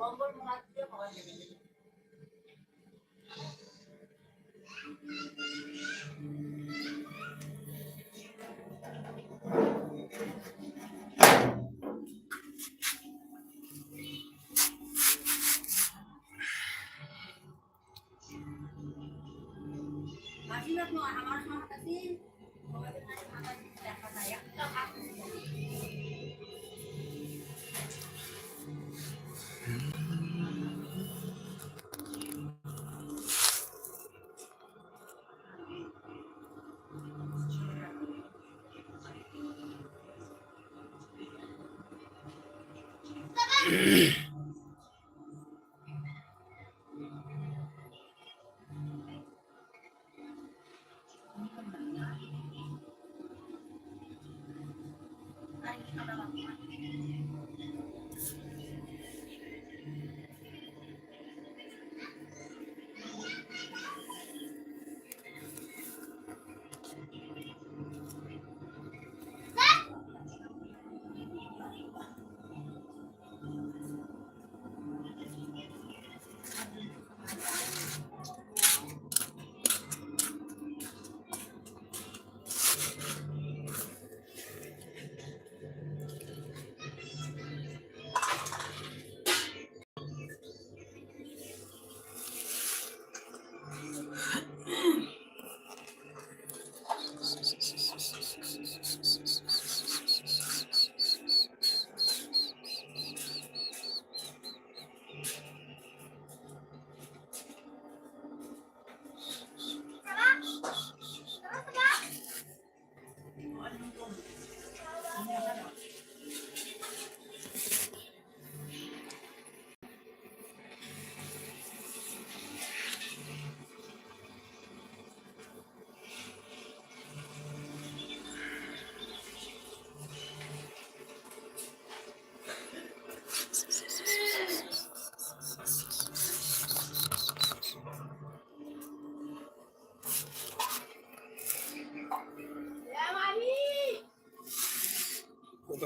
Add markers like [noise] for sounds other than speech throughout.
Thank you. Mm-hmm. [clears throat] はい。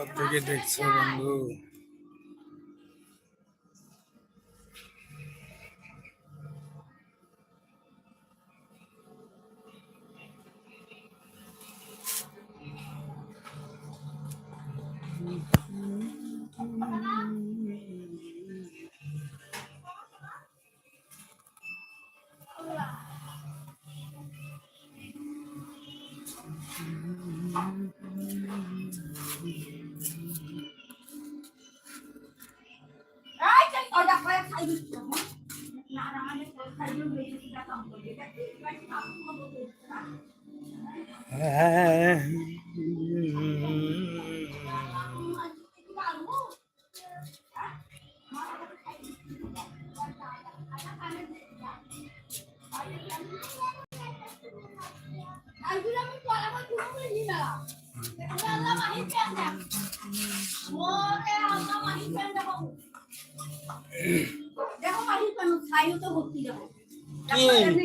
কোথা থেকে দেখছ বন্ধু দেখো পাখি কেন ছাইও তো ভর্তি দেখো কি? এমনি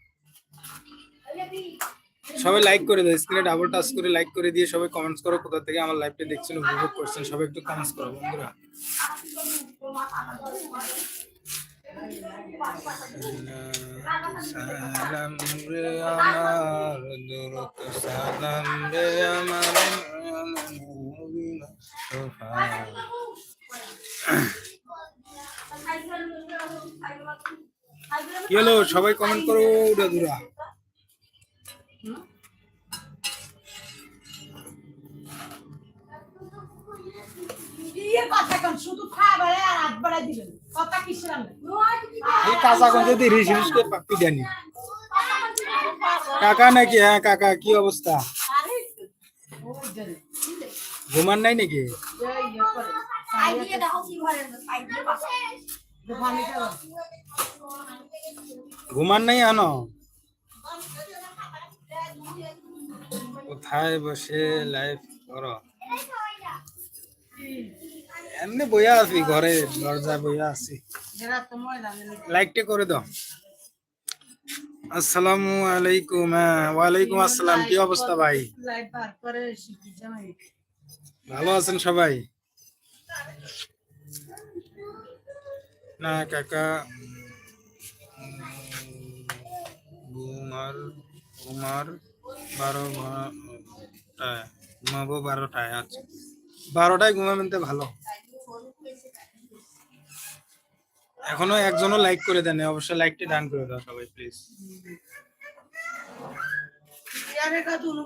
সবাই লাইক করে দাও স্ক্রিনে ডাবল টাচ করে লাইক করে দিয়ে সবাই কমেন্টস করো কোথা থেকে আমার লাইভটা দেখছেন উপভোগ করছেন সবাই একটু কমেন্টস করো বন্ধুরা। সালাম রে আমার দুরুত সালাম রে আমার হলো সবাই কমেন্ট করো উড়া দুরা বাড়াই দিবেন। কথা কিসের আনলেন এই কাঁচা গঞ্জে দিয়ে রিস রিস করে পাপ্পি দেনি। কাকা নাকি? হ্যাঁ কাকা কি অবস্থা? ঘুমান নাই নাকি? ঘুমান নাই আনো? কোথায় বসে লাইভ করো? এমনি বইয়া আছি, ঘরে দরজা বইয়া আছি। লাইকটা করে দাও। আসসালামু আলাইকুম হ্যাঁ ওয়ালাইকুম আসসালাম, কি অবস্থা ভাই? ভালো আছেন সবাই? না, কাকা। ঘুমার ঘুমার বারো ঘুমাবো বারোটায় আচ্ছা। বারোটায় ঘুমাবেন তো ভালো। এখনও একজনও লাইক করে দেন অবশ্যই লাইকটি ডান করে দাও সবাই প্লিজ দুনু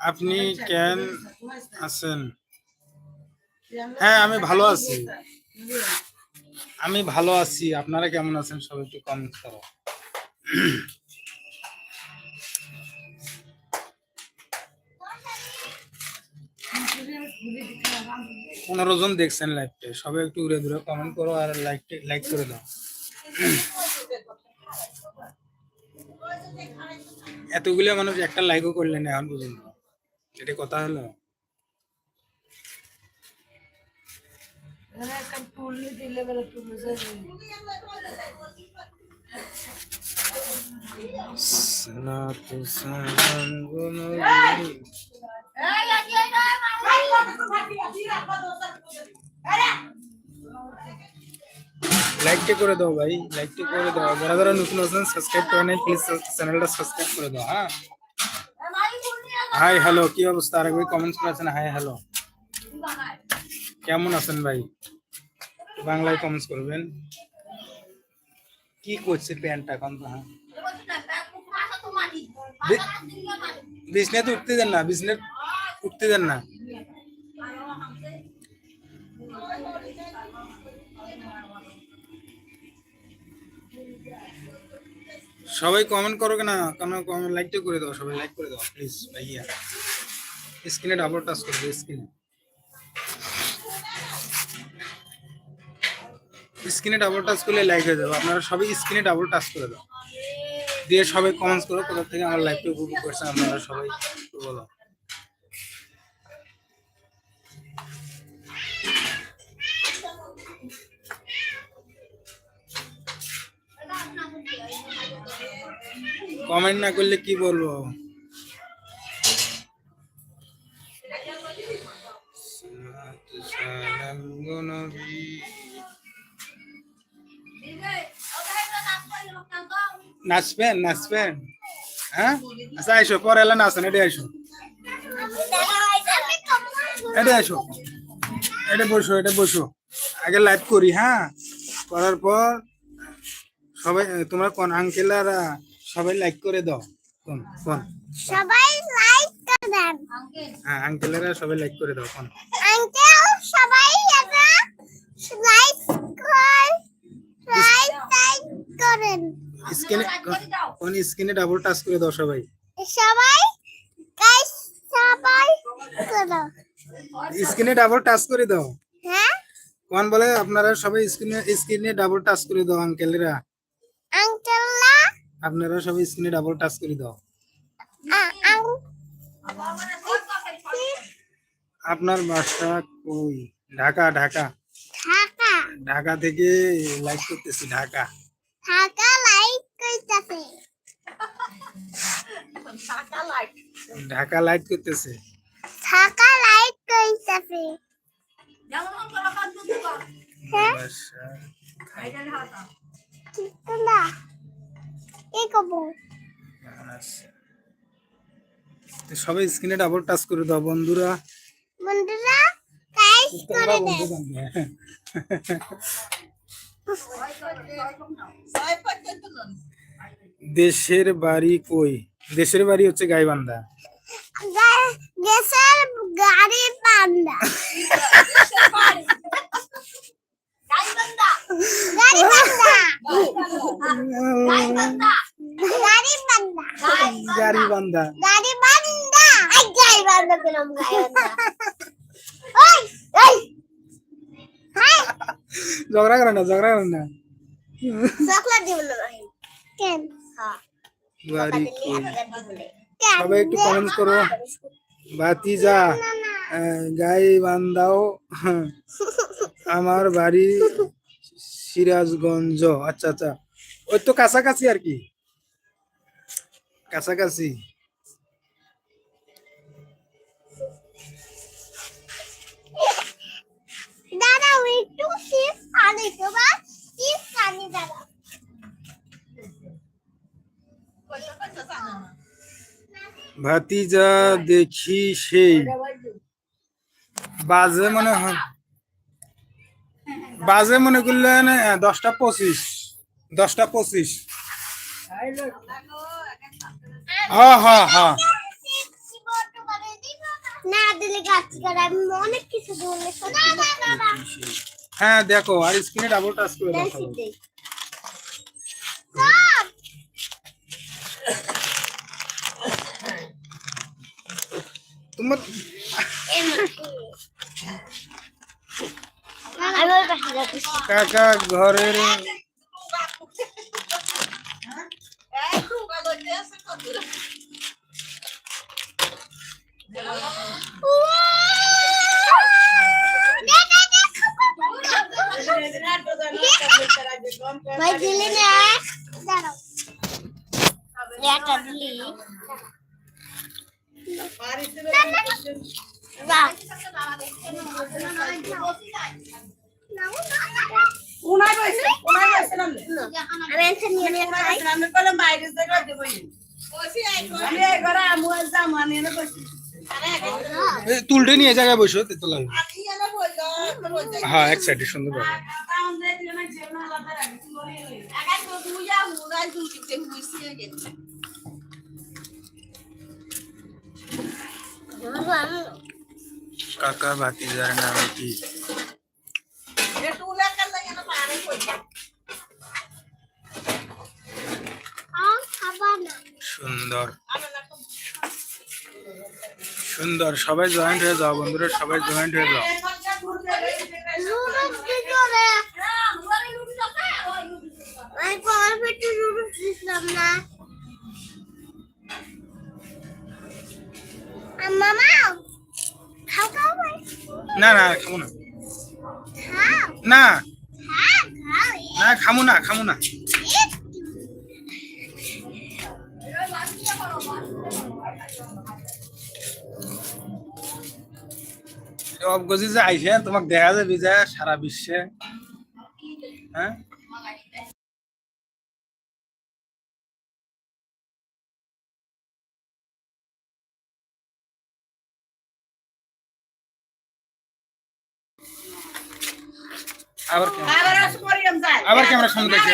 আপনি কেন আছেন? হ্যাঁ, আমি ভালো আছি। আমি ভালো আছি আপনারা কেমন আছেন সবাই একটু কমেন্ট করো। পনেরো জন দেখছেন লাইভটা সবাই একটু উড়ে দূরে কমেন্ট করো আর লাইক লাইক করে দাও। এতগুলো মানুষ একটা লাইকও করলেন এখন পর্যন্ত। এটা কথা হলো? দিলে লাইকটা করে দাও ভাই লাইকটা করে দাও। যারা যারা নতুন আছেন সাবস্ক্রাইব করে নাই প্লিজ চ্যানেলটা সাবস্ক্রাইব করে দাও হ্যাঁ? হাই হ্যালো কি অবস্থা? আর একবার কমেন্টস করেছেন হাই হ্যালো কেমন আছেন ভাই? বাংলায় কমেন্টস করবেন। কি করছে প্যান্টটা এখন? হ্যাঁ। বলছ না ব্যাগ কুকুরা তো বি- বাবা দিন বিজনেস উঠতে দেন না বিজনেস উঠতে দেন না। সবাই কমেন্ট করো না কেন কমেন্ট লাইকটা করে দাও, সবাই লাইক করে দাও প্লিজ ভাইয়া। স্ক্রিনে ডাবল টাচ করে দাও স্ক্রিনে স্ক্রিনে ডাবল টাচ করলে লাইক হয়ে যাবে। আপনারা সবাই স্ক্রিনে ডাবল টাচ করে দাও। দিয়ে সবাই কমেন্টস করো, কোথা থেকে আমার লাইভটা উপভোগ করছেন আপনারা সবাই বলো। কমেন্ট না করলে কি বলব? সালাম নবী। নাচবেন নাচবেন হ্যাঁ? আচ্ছা আইসো পরে এলে নাচেন এটা আইসো। এটা আইসো। এটা বসো এটা বসো। আগে লাইভ করি হ্যাঁ? করার পর সবাই তোমরা কোন আঙ্কেলারা সবাই লাইক করে দাও। কোন কোন? সবাই লাইক করবেন হ্যাঁ আঙ্কেলেরা সবাই লাইক করে দাও কোন? আঙ্কেল সবাই এটা লাইক কর লাইক লাইক করেন। স্ক্রিনে কোন স্ক্রিনে ডাবল টাচ করে দাও সবাই। সবাই গাইস সবাই করো স্ক্রিনে ডাবল টাচ করে দাও। হ্যাঁ? কোন বলে আপনারা সবাই স্ক্রিনে স্ক্রিনে ডাবল টাচ করে দাও আঙ্কেলেরা আঙ্কেলরা? আপনারা সবাই স্ক্রিনে ডাবল টাচ করে দাও। আপনার বাসা কই? ঢাকা ঢাকা। ঢাকা। ঢাকা থেকে লাইক করতেছি ঢাকা। ঢাকা? ঢাকা লাইট করতেছে ঢাকা লাইক কইতাছে হ্যাঁ বাসা ঠিক না কি কব আছে। তো সবাই স্ক্রিনে ডাবল টাচ করে দাও বন্ধুরা বন্ধুরা তোমরা করে দেশের বাড়ি কই দেশের বাড়ি হচ্ছে গাইবান্ধা। গাড়ি পান্ডা গাড়ি গাড়ি গাড়ি বান্ধা। পেলাম ঝগড়া করে না ঝগড়া করে না। চকলেট দিব না কেন? হ্যাঁ। কই? সবাই একটু কমেন্ট করো। বাতিজা আহ, গাই বান্দাও আমার বাড়ি সিরাজগঞ্জ। আচ্ছা আচ্ছা। ওই তো কাছাকাছি আর কি। কাছাকাছি। দাঁড়াও একটু চিপস আনি তো বা চিপস আনি দাঁড়াও ভাতিজা দেখি সেই। বাজে মনে হয়। বাজে মনে করলেন দশটা পঁচিশ। দশটা পঁচিশ। হ্যাঁ হ্যাঁ হ্যাঁ হ্যাঁ দেখো আর স্ক্রিনে ডাবল টাচ করে দেখ তোমার আমি ওই পাশে যাচ্ছি কাকা ঘরের ভাই দিলি না দিলি। এ, তুলটে নিয়ে জায়গায় বসো তেতো লাগবে হ্যাঁ এক সাইডে সুন্দর পাবে কাকা ভাতিজার নাম কি? সুন্দর। সুন্দর, সবাই জয়েন্ট হয়ে যাও, বন্ধুরা, সবাই জয়েন্ট হয়ে যাও। না না খামো না। না। খাও না খামো না খামো না। অবগজি যে আইসে তোমাকে দেখা যাবে যে সারা বিশ্বে। হ্যাঁ? আবার? আবার ক্যামেরার সামনে দেখে।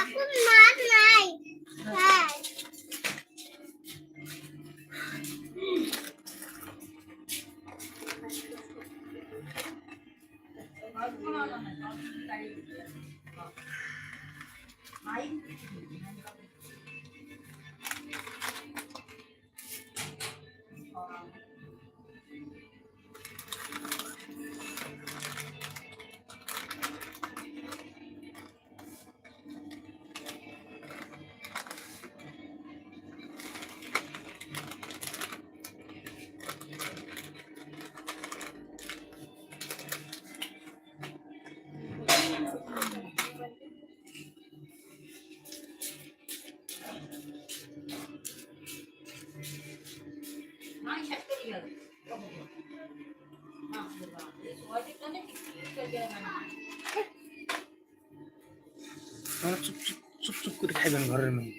আরে এখন চুপ চুপ চুপ করে খাইবেন ঘরের মধ্যে।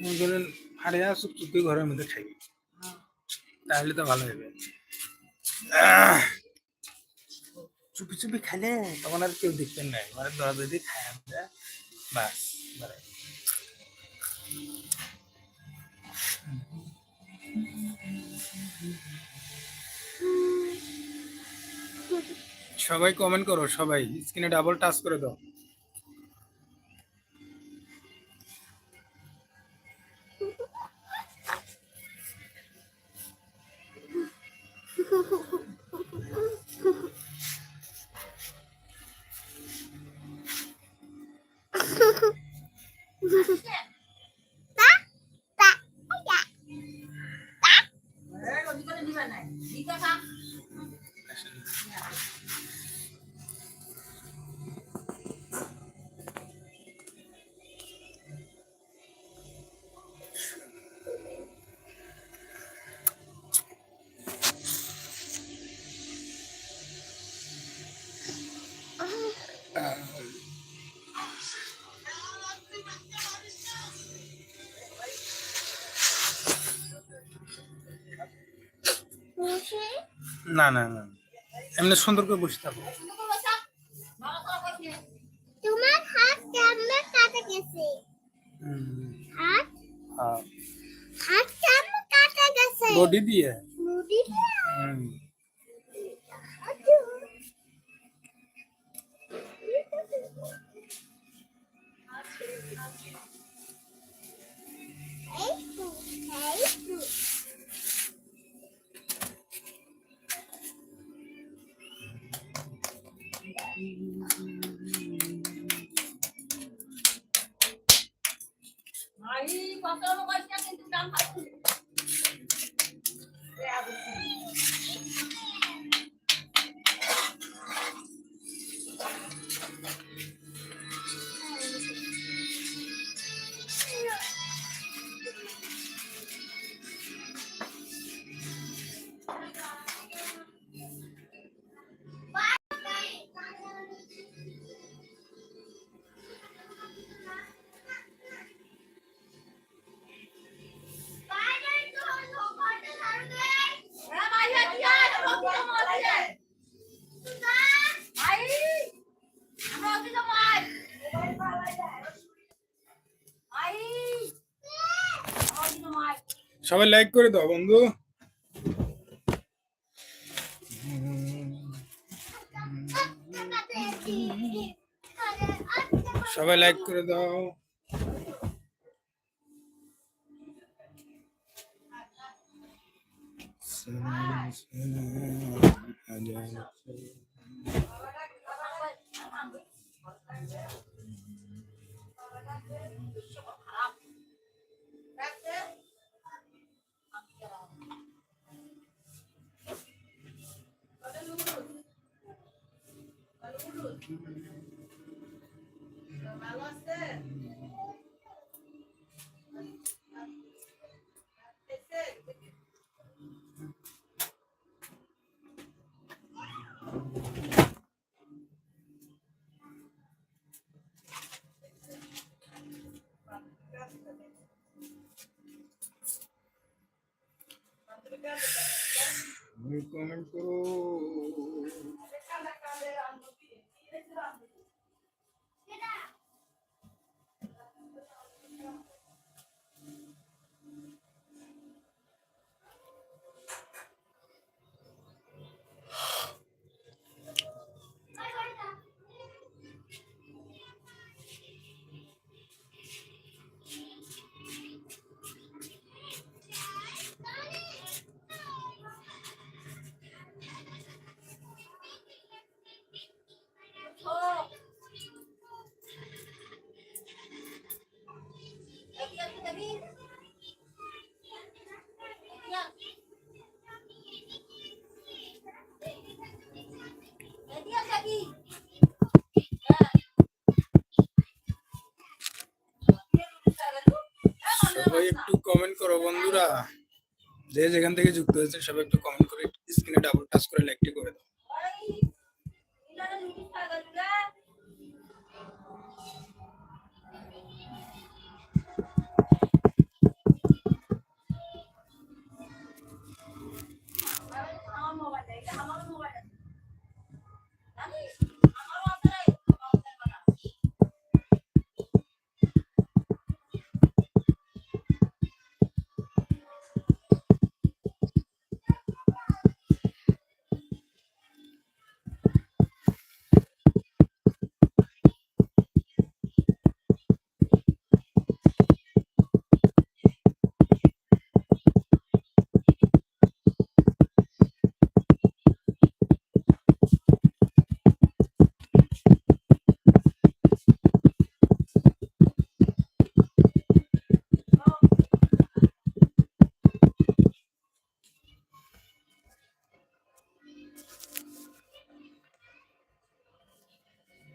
মনে করেন হারিয়া চুপ চুপ করে ঘরের মধ্যে খাইবেন। তাহলে তো ভালো হবে! চুপি চুপি খাইলে তখন আর কেউ দেখবেন না। মানে দরা দরি খায় বাস বারে। সবাই কমেন্ট করো সবাই। স্ক্রিনে ডাবল টাচ করে দাও। [laughs] দিতে খা না না না। এমনি সুন্দর করে বসে থাকো। তোমার হাত কেমনে কাটা গেছে? হাত। হাত। কেমনে কাটা গেছে? বডি দিয়ে? মুড়ি হুম। এই তো এই কিন্তু সবাই লাইক করে দাও বন্ধু। সবাই লাইক করে দাও। কমেন্ট করো সবাই কমেন্ট করো বন্ধুরা। যে যেখান থেকে যুক্ত হয়েছে সবাই একটু কমেন্ট করে স্ক্রিনে ডাবল টাচ করে লাইকটি করে দাও।